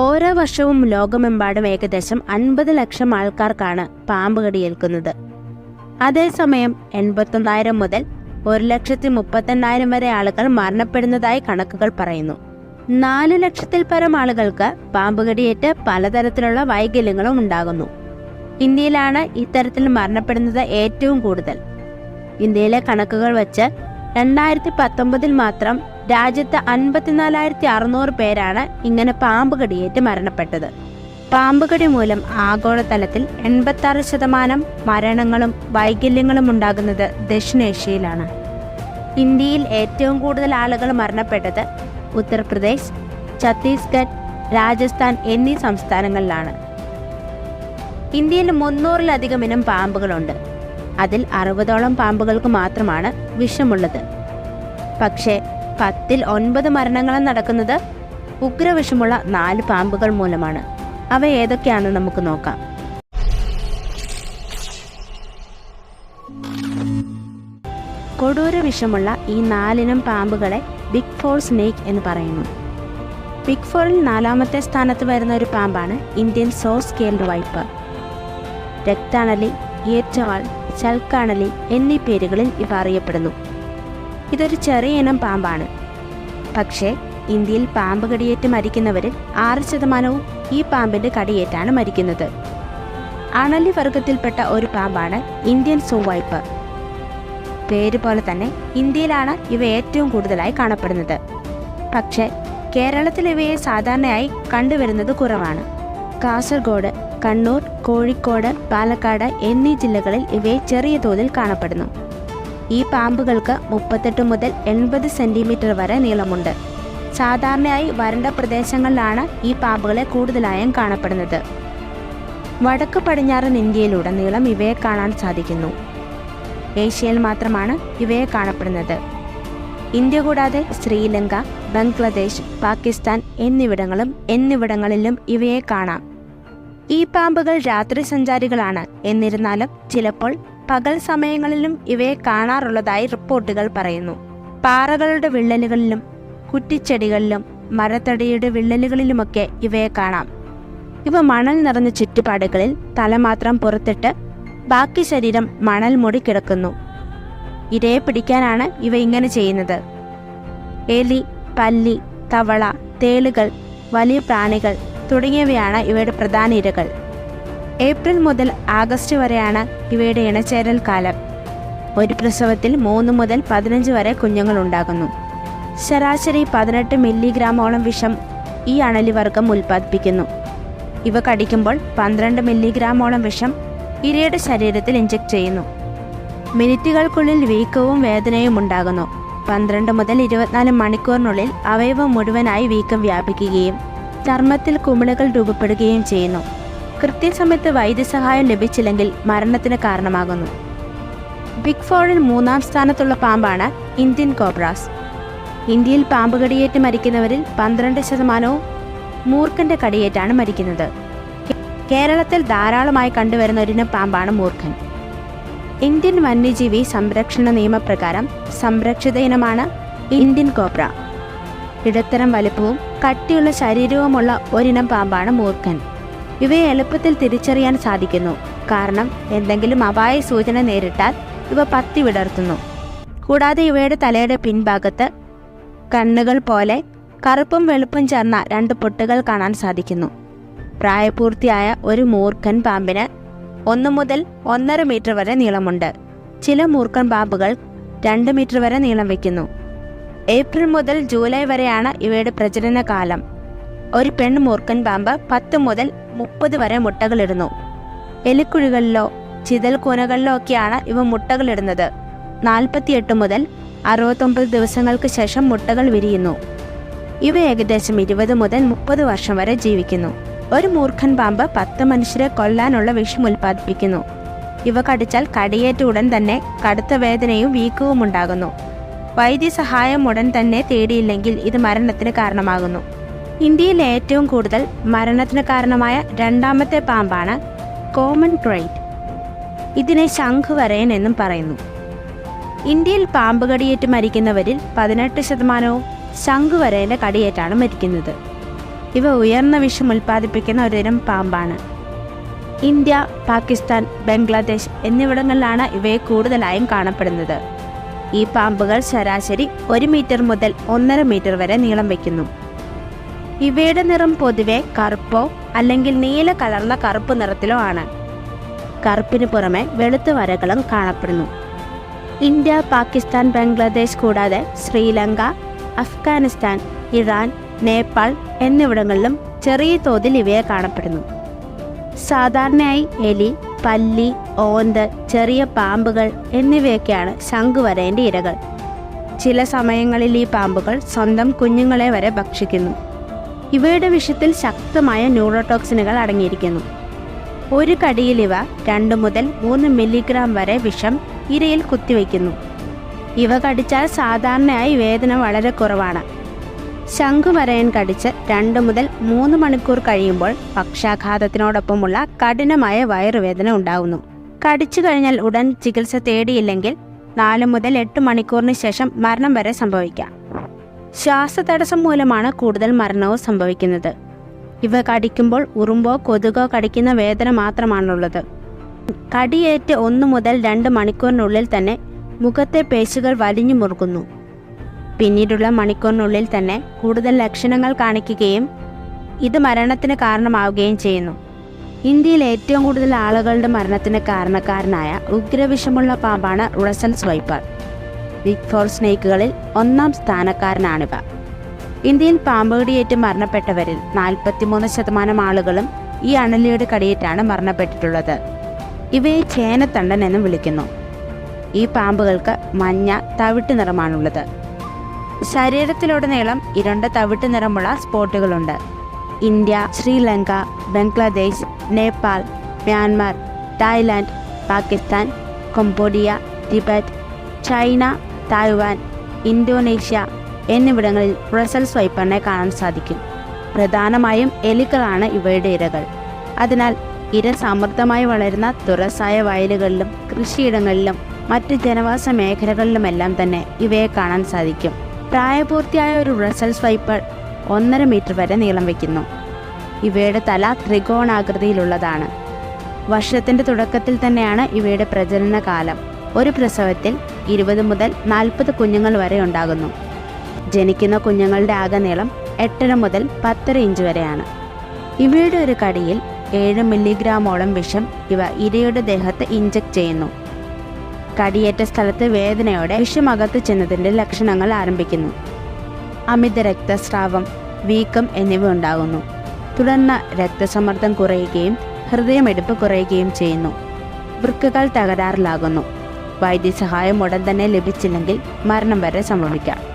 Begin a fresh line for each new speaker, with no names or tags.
ഓരോ വർഷവും ലോകമെമ്പാടും ഏകദേശം അൻപത് ലക്ഷം ആൾക്കാർക്കാണ് പാമ്പ് കടിയേൽക്കുന്നത്. അതേസമയം എൺപത്തൊന്നായിരം മുതൽ ഒരു ലക്ഷത്തി മുപ്പത്തെണ്ണായിരം വരെ ആളുകൾ മരണപ്പെടുന്നതായി കണക്കുകൾ പറയുന്നു. നാല് ലക്ഷത്തിൽ പരം ആളുകൾക്ക് പാമ്പ് കടിയേറ്റ് പലതരത്തിലുള്ള വൈകല്യങ്ങളും ഉണ്ടാകുന്നു. ഇന്ത്യയിലാണ് ഇത്തരത്തിൽ മരണപ്പെടുന്നത് ഏറ്റവും കൂടുതൽ. ഇന്ത്യയിലെ കണക്കുകൾ വെച്ച് രണ്ടായിരത്തി പത്തൊമ്പതിൽ മാത്രം രാജ്യത്ത് അൻപത്തിനാലായിരത്തി അറുന്നൂറ് പേരാണ് ഇങ്ങനെ പാമ്പ് കടിയേറ്റ് മരണപ്പെട്ടത്. പാമ്പുകടി മൂലം ആഗോളതലത്തിൽ എൺപത്തി ആറ് ശതമാനം മരണങ്ങളും വൈകല്യങ്ങളും ഉണ്ടാകുന്നത് ദക്ഷിണേഷ്യയിലാണ്. ഇന്ത്യയിൽ ഏറ്റവും കൂടുതൽ ആളുകൾ മരണപ്പെട്ടത് ഉത്തർപ്രദേശ് ഛത്തീസ്ഗഡ് രാജസ്ഥാൻ എന്നീ സംസ്ഥാനങ്ങളിലാണ്. ഇന്ത്യയിൽ മുന്നൂറിലധികം ഇനം പാമ്പുകളുണ്ട്. അതിൽ അറുപതോളം പാമ്പുകൾക്ക് മാത്രമാണ് വിഷമുള്ളത്. പക്ഷേ പത്തിൽ ഒൻപത് മരണങ്ങളും നടക്കുന്നത് ഉഗ്രവിഷമുള്ള നാല് പാമ്പുകൾ മൂലമാണ്. അവ ഏതൊക്കെയാണെന്ന് നമുക്ക് നോക്കാം. കൊടൂര വിഷമുള്ള ഈ നാലിനം പാമ്പുകളെ ബിഗ് ഫോർ സ്നേക്ക് എന്ന് പറയുന്നു. ബിഗ് ഫോറിൽ നാലാമത്തെ സ്ഥാനത്ത് വരുന്ന ഒരു പാമ്പാണ് ഇന്ത്യൻ സോ സ്കെയിൽഡ് വൈപ്പർ രക്താണലി ഏറ്റവാൾ ചൽക്കാണലി എന്നീ പേരുകളിൽ ഇവ അറിയപ്പെടുന്നു. ഇതൊരു ചെറിയ ഇനം പാമ്പാണ്. പക്ഷേ ഇന്ത്യയിൽ പാമ്പ് കടിയേറ്റ് മരിക്കുന്നവരിൽ ആറ് ശതമാനവും ഈ പാമ്പിന്റെ കടിയേറ്റാണ് മരിക്കുന്നത്. അണലി വർഗത്തിൽപ്പെട്ട ഒരു പാമ്പാണ് ഇന്ത്യൻ സൂവൈപ്പ്. പേര് പോലെ തന്നെ ഇന്ത്യയിലാണ് ഇവ ഏറ്റവും കൂടുതലായി കാണപ്പെടുന്നത്. പക്ഷേ കേരളത്തിൽ ഇവയെ സാധാരണയായി കണ്ടുവരുന്നത് കുറവാണ്. കാസർഗോഡ് കണ്ണൂർ കോഴിക്കോട് പാലക്കാട് എന്നീ ജില്ലകളിൽ ഇവയെ ചെറിയ തോതിൽ കാണപ്പെടുന്നു. ഈ പാമ്പുകൾക്ക് മുപ്പത്തെട്ട് മുതൽ എൺപത് സെന്റിമീറ്റർ വരെ നീളമുണ്ട്. സാധാരണയായി വരണ്ട പ്രദേശങ്ങളിലാണ് ഈ പാമ്പുകളെ കൂടുതലായും കാണപ്പെടുന്നത്. വടക്ക് പടിഞ്ഞാറൻ ഇന്ത്യയിലുടനീളം ഇവയെ കാണാൻ സാധിക്കുന്നു. ഏഷ്യയിൽ മാത്രമാണ് ഇവയെ കാണപ്പെടുന്നത്. ഇന്ത്യ കൂടാതെ ശ്രീലങ്ക ബംഗ്ലാദേശ് പാകിസ്ഥാൻ എന്നിവിടങ്ങളും എന്നിവിടങ്ങളിലും ഇവയെ കാണാം. ഈ പാമ്പുകൾ രാത്രി സഞ്ചാരികളാണ്. എന്നിരുന്നാലും ചിലപ്പോൾ പകൽ സമയങ്ങളിലും ഇവയെ കാണാറുള്ളതായി റിപ്പോർട്ടുകൾ പറയുന്നു. പാറകളുടെ വിള്ളലുകളിലും കുറ്റിച്ചെടികളിലും മരത്തടിയുടെ വിള്ളലുകളിലുമൊക്കെ ഇവയെ കാണാം. ഇവ മണൽ നിറഞ്ഞ ചുറ്റുപാടുകളിൽ തല മാത്രം പുറത്തിട്ട് ബാക്കി ശരീരം മണൽ മുടി കിടക്കുന്നു. ഇരയെ പിടിക്കാനാണ് ഇവ ഇങ്ങനെ ചെയ്യുന്നത്. എലി പല്ലി തവള തേളുകൾ വലിയ പ്രാണികൾ തുടങ്ങിയവയാണ് ഇവയുടെ പ്രധാന ഇരകൾ. ഏപ്രിൽ മുതൽ ആഗസ്റ്റ് വരെയാണ് ഇവയുടെ ഇണചേരൽ കാലം. ഒരു പ്രസവത്തിൽ മൂന്ന് മുതൽ പതിനഞ്ച് വരെ കുഞ്ഞുങ്ങൾ ഉണ്ടാകുന്നു. ശരാശരി പതിനെട്ട് മില്ലിഗ്രാമോളം വിഷം ഈ അണലിവർഗം ഉൽപ്പാദിപ്പിക്കുന്നു. ഇവ കടിക്കുമ്പോൾ പന്ത്രണ്ട് മില്ലിഗ്രാമോളം വിഷം ഇരയുടെ ശരീരത്തിൽ ഇഞ്ചക്ട് ചെയ്യുന്നു. മിനിറ്റുകൾക്കുള്ളിൽ വീക്കവും വേദനയും ഉണ്ടാകുന്നു. പന്ത്രണ്ട് മുതൽ ഇരുപത്തിനാല് മണിക്കൂറിനുള്ളിൽ അവയവം മുഴുവനായി വീക്കം വ്യാപിക്കുകയും ചർമ്മത്തിൽ കുമിളകൾ രൂപപ്പെടുകയും ചെയ്യുന്നു. കൃത്യസമയത്ത് വൈദ്യസഹായം ലഭിച്ചില്ലെങ്കിൽ മരണത്തിന് കാരണമാകുന്നു. ബിഗ് ഫോറിൽ മൂന്നാം സ്ഥാനത്തുള്ള പാമ്പാണ് ഇന്ത്യൻ കോബ്രാസ്. ഇന്ത്യയിൽ പാമ്പ് കടിയേറ്റ് മരിക്കുന്നവരിൽ പന്ത്രണ്ട് ശതമാനവും മൂർഖന്റെ കടിയേറ്റാണ് മരിക്കുന്നത്. കേരളത്തിൽ ധാരാളമായി കണ്ടുവരുന്ന ഒരിനം പാമ്പാണ് മൂർഖൻ. ഇന്ത്യൻ വന്യജീവി സംരക്ഷണ നിയമപ്രകാരം സംരക്ഷിത ഇനമാണ് ഇന്ത്യൻ കോബ്ര. ഇടത്തരം വലുപ്പവും കട്ടിയുള്ള ശരീരവുമുള്ള ഒരിനം പാമ്പാണ് മൂർഖൻ. ഇവയെ എളുപ്പത്തിൽ തിരിച്ചറിയാൻ സാധിക്കുന്നു. കാരണം എന്തെങ്കിലും അപായ സൂചന നേരിട്ടാൽ ഇവ പത്തി വിടർത്തുന്നു. കൂടാതെ ഇവയുടെ തലയുടെ പിൻഭാഗത്ത് കണ്ണുകൾ പോലെ കറുപ്പും വെളുപ്പും ചേർന്ന രണ്ട് പൊട്ടുകൾ കാണാൻ സാധിക്കുന്നു. പ്രായപൂർത്തിയായ ഒരു മൂർഖൻ പാമ്പിന് ഒന്ന് മുതൽ ഒന്നര മീറ്റർ വരെ നീളമുണ്ട്. ചില മൂർഖൻ പാമ്പുകൾ രണ്ട് മീറ്റർ വരെ നീളം വയ്ക്കുന്നു. ഏപ്രിൽ മുതൽ ജൂലൈ വരെയാണ് ഇവയുടെ പ്രജനന കാലം. ഒരു പെൺ മൂർക്കൻ പാമ്പ് പത്ത് മുതൽ മുപ്പത് വരെ മുട്ടകളിടുന്നു. എലിക്കുഴികളിലോ ചിതൽ കൂനകളിലോ ഒക്കെയാണ് ഇവ മുട്ടകളിടുന്നത്. നാൽപ്പത്തിയെട്ട് മുതൽ അറുപത്തൊമ്പത് ദിവസങ്ങൾക്ക് ശേഷം മുട്ടകൾ വിരിയുന്നു. ഇവ ഏകദേശം ഇരുപത് മുതൽ മുപ്പത് വർഷം വരെ ജീവിക്കുന്നു. ഒരു മൂർഖൻ പാമ്പ് പത്ത് മനുഷ്യരെ കൊല്ലാനുള്ള വിഷം ഉൽപ്പാദിപ്പിക്കുന്നു. ഇവ കടിച്ചാൽ കടിയേറ്റ ഉടൻ തന്നെ കടുത്ത വേദനയും വീക്കവും ഉണ്ടാകുന്നു വൈദ്യസഹായം ഉടൻ തന്നെ തേടിയില്ലെങ്കിൽ ഇത് മരണത്തിന് കാരണമാകുന്നു. ഇന്ത്യയിൽ ഏറ്റവും കൂടുതൽ മരണത്തിന് കാരണമായ രണ്ടാമത്തെ പാമ്പാണ് കോമൺ ക്രൈറ്റ്. ഇതിനെ ശംഖുവരയൻ എന്നും പറയുന്നു. ഇന്ത്യയിൽ പാമ്പ് കടിയേറ്റ് മരിക്കുന്നവരിൽ പതിനെട്ട് ശതമാനവും ശംഖുവരയന്റെ കടിയേറ്റാണ് മരിക്കുന്നത്. ഇവ ഉയർന്ന വിഷം ഉൽപ്പാദിപ്പിക്കുന്ന ഒരുതരം പാമ്പാണ്. ഇന്ത്യ പാകിസ്ഥാൻ ബംഗ്ലാദേശ് എന്നിവിടങ്ങളിലാണ് ഇവയെ കൂടുതലായും കാണപ്പെടുന്നത്. ഈ പാമ്പുകൾ ശരാശരി ഒരു മീറ്റർ മുതൽ ഒന്നര മീറ്റർ വരെ നീളം വയ്ക്കുന്നു. ഇവയുടെ നിറം പൊതുവെ കറുപ്പോ അല്ലെങ്കിൽ നീല കലർന്ന കറുപ്പ് നിറത്തിലോ ആണ്. കറുപ്പിന് പുറമെ വെളുത്ത വരകളും കാണപ്പെടുന്നു. ഇന്ത്യ പാകിസ്ഥാൻ ബംഗ്ലാദേശ് കൂടാതെ ശ്രീലങ്ക അഫ്ഗാനിസ്ഥാൻ ഇറാൻ നേപ്പാൾ എന്നിവിടങ്ങളിലും ചെറിയ തോതിൽ ഇവയെ കാണപ്പെടുന്നു. സാധാരണയായി എലി പല്ലി ഓന്ത് ചെറിയ പാമ്പുകൾ എന്നിവയൊക്കെയാണ് ശംഖുവരേന്റെ ഇരകൾ. ചില സമയങ്ങളിൽ ഈ പാമ്പുകൾ സ്വന്തം കുഞ്ഞുങ്ങളെ വരെ ഭക്ഷിക്കുന്നു. ഇവയുടെ വിഷത്തിൽ ശക്തമായ ന്യൂറോടോക്സിനുകൾ അടങ്ങിയിരിക്കുന്നു. ഒരു കടിയിൽ ഇവ രണ്ട് മുതൽ മൂന്ന് മില്ലിഗ്രാം വരെ വിഷം ഇരയിൽ കുത്തിവെക്കുന്നു ഇവ കടിച്ചാൽ സാധാരണയായി വേദന വളരെ കുറവാണ്. ശംഖുവരയൻ കടിച്ച് രണ്ട് മുതൽ മൂന്ന് മണിക്കൂർ കഴിയുമ്പോൾ പക്ഷാഘാതത്തിനോടൊപ്പമുള്ള കഠിനമായ വയറുവേദന ഉണ്ടാകുന്നു കടിച്ചു കഴിഞ്ഞാൽ ഉടൻ ചികിത്സ തേടിയില്ലെങ്കിൽ നാല് മുതൽ എട്ട് മണിക്കൂറിന് ശേഷം മരണം വരെ സംഭവിക്കാം. ശ്വാസതടസ്സം മൂലമാണ് കൂടുതൽ മരണവും സംഭവിക്കുന്നത്. ഇവ കടിക്കുമ്പോൾ ഉറുമ്പോ കൊതുകോ കടിക്കുന്ന വേദന മാത്രമാണുള്ളത്. കടിയേറ്റ് ഒന്ന് മുതൽ രണ്ട് മണിക്കൂറിനുള്ളിൽ തന്നെ മുഖത്തെ പേശികൾ വലിഞ്ഞു മുറുകുന്നു. പിന്നീടുള്ള മണിക്കൂറിനുള്ളിൽ തന്നെ കൂടുതൽ ലക്ഷണങ്ങൾ കാണിക്കുകയും ഇത് മരണത്തിന് കാരണമാവുകയും ചെയ്യുന്നു. ഇന്ത്യയിൽ ഏറ്റവും കൂടുതൽ ആളുകളുടെ മരണത്തിന് കാരണക്കാരനായ ഉഗ്രവിഷമുള്ള പാമ്പാണ് റസൻ സ്വൈപ്പർ. ബിഗ് ഫോർ സ്നേക്കുകളിൽ ഒന്നാം സ്ഥാനക്കാരനാണിവ. ഇന്ത്യയിൽ പാമ്പ് കടിയേറ്റ് മരണപ്പെട്ടവരിൽ നാൽപ്പത്തിമൂന്ന് ശതമാനം ആളുകളും ഈ അണലിയുടെ കടിയേറ്റാണ് മരണപ്പെട്ടിട്ടുള്ളത്. ഇവയെ ചേനത്തണ്ടൻ എന്നും വിളിക്കുന്നു. ഈ പാമ്പുകൾക്ക് മഞ്ഞ തവിട്ട് നിറമാണുള്ളത്. ശരീരത്തിലുടനീളം ഇരുണ്ട തവിട്ട് നിറമുള്ള സ്പോട്ടുകളുണ്ട്. India Sri Lanka Bangladesh Nepal Myanmar Thailand Pakistan Cambodia Tibet China Taiwan Indonesia എന്നിവിടങ്ങളിൽ ബ്രസൽസ് വൈപ്പറിനെ കാണാൻ സാധിക്കും. പ്രധാനമായും എലികളാണ് ഇവയുടെ ഇരകൾ. അതിനാൽ ഇര സമൃദ്ധമായി വളരുന്ന തുറസായ വയലുകളിലും കൃഷിയിടങ്ങളിലും മറ്റ് ജനവാസ മേഖലകളിലുമെല്ലാം തന്നെ ഇവയെ കാണാൻ സാധിക്കും. പ്രായപൂർത്തിയായ ഒരു ബ്രസൽസ് വൈപ്പർ ഒന്നര മീറ്റർ വരെ നീളം വയ്ക്കുന്നു. ഇവയുടെ തല ത്രികോണാകൃതിയിലുള്ളതാണ്. വർഷത്തിന്റെ തുടക്കത്തിൽ തന്നെയാണ് ഇവയുടെ പ്രജനന കാലം. ഒരു പ്രസവത്തിൽ ഇരുപത് മുതൽ നാൽപ്പത് കുഞ്ഞുങ്ങൾ വരെ ഉണ്ടാകുന്നു. ജനിക്കുന്ന കുഞ്ഞുങ്ങളുടെ ആകെ നീളം എട്ടര മുതൽ പത്തര ഇഞ്ച് വരെയാണ്. ഇവയുടെ ഒരു കടിയിൽ ഏഴ് മില്ലിഗ്രാമോളം വിഷം ഇവ ഇരയുടെ ദേഹത്ത് ഇഞ്ചക്ട് ചെയ്യുന്നു. കടിയേറ്റ സ്ഥലത്ത് വേദനയോടെ വിഷമകത്ത് ചെന്നതിന്റെ ലക്ഷണങ്ങൾ ആരംഭിക്കുന്നു. അമിത രക്തസ്രാവം വീക്കം എന്നിവ ഉണ്ടാകുന്നു. തുടർന്ന് രക്തസമ്മർദ്ദം കുറയുകയും ഹൃദയമെടുപ്പ് കുറയുകയും ചെയ്യുന്നു. വൃക്കകൾ തകരാറിലാകുന്നു. വൈദ്യസഹായം ഉടൻ തന്നെ ലഭിച്ചില്ലെങ്കിൽ മരണം വരെ സംഭവിക്കാം.